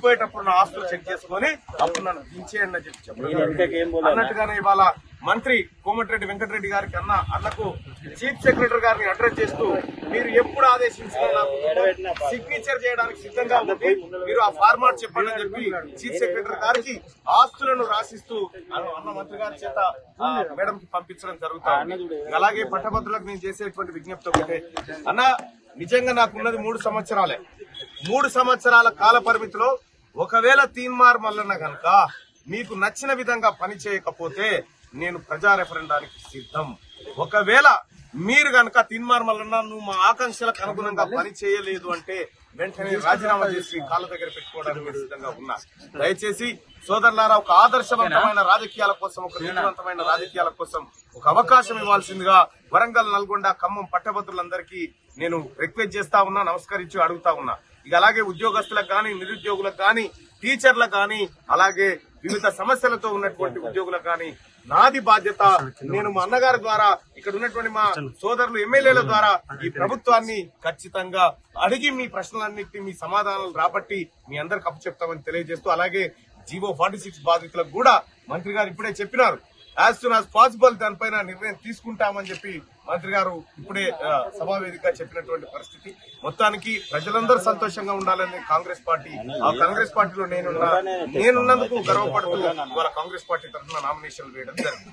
చనిపోయేటప్పుడు నా ఆస్తులు చెక్ చేసుకొని అప్పుడు నన్ను దించేయండి అని చెప్పి చెప్పారు అన్నట్టుగానే ఇవాళ మంత్రి కోమటిరెడ్డి వెంకటరెడ్డి గారికి అన్న అన్నకు చీఫ్ సెక్రటరీ గారిని అడ్రస్ చేస్తూ మీరు ఎప్పుడు ఆదేశించినా నాకు సిగ్నేచర్ చేయడానికి సిద్ధంగా ఉంది మీరు ఆ ఫార్మాట్ చెప్పండి అని చెప్పి చీఫ్ సెక్రటరీ గారికి ఆస్తులను రాసిస్తూ అన్న మంత్రి గారి చేత మేడం కి పంపించడం జరుగుతా ఉంది. అలాగే పట్టభద్రులకు నేను చేసేటువంటి విజ్ఞప్తి ఒకటే. అన్న నిజంగా నాకున్నది మూడు సంవత్సరాలే. మూడు సంవత్సరాల కాల పరిమితిలో ఒకవేళ తీన్మార్ మల్లన్న గనక మీకు నచ్చిన విధంగా పని చేయకపోతే నేను ప్రజా రెఫరెండానికి సిద్ధం. ఒకవేళ మీరు గనక తీన్మార్ మల్లన్న నువ్వు మా ఆకాంక్షలకు అనుగుణంగా పని చేయలేదు అంటే వెంటనే రాజీనామా చేసి కాళ్ళ దగ్గర పెట్టుకోవడానికి సిద్ధంగా ఉన్నా. దయచేసి సోదరులారా ఒక ఆదర్శవంతమైన రాజకీయాల కోసం ఒక నీతివంతమైన రాజకీయాల కోసం ఒక అవకాశం ఇవ్వాల్సిందిగా వరంగల్ నల్గొండ ఖమ్మం పట్టభద్రులందరికీ నేను రిక్వెస్ట్ చేస్తా ఉన్నా నమస్కరించి అడుగుతా ఉన్నా. ఇక అలాగే ఉద్యోగస్తులకు కానీ నిరుద్యోగులకు కానీ టీచర్లకు కానీ అలాగే వివిధ సమస్యలతో ఉన్నటువంటి ఉద్యోగులకు కానీ నాది బాధ్యత. నేను మా అన్నగారి ద్వారా ఇక్కడ ఉన్నటువంటి మా సోదరులు ఎమ్మెల్యేల ద్వారా ఈ ప్రభుత్వాన్ని ఖచ్చితంగా అడిగి మీ ప్రశ్నలన్నింటినీ మీ సమాధానాలు రాబట్టి మీ అందరికి అప్పు చెప్తామని తెలియజేస్తూ అలాగే జీవో ఫార్టీ సిక్స్ బాధితులకు కూడా మంత్రి గారు ఇప్పుడే చెప్పినారు. యాజ్ సూన్ యాజ్ పాసిబుల్ దానిపైన నిర్ణయం తీసుకుంటామని చెప్పి మంత్రి గారు ఇప్పుడే ఆ, చెప్పినటువంటి పరిస్థితి. మొత్తానికి ప్రజలందరూ సంతోషంగా ఉండాలని కాంగ్రెస్ పార్టీ ఆ కాంగ్రెస్ పార్టీలో నేను నేనున్నందుకు గర్వపడుతూ ఇవాళ కాంగ్రెస్ పార్టీ తరఫున నామినేషన్ వేయడం జరిగింది.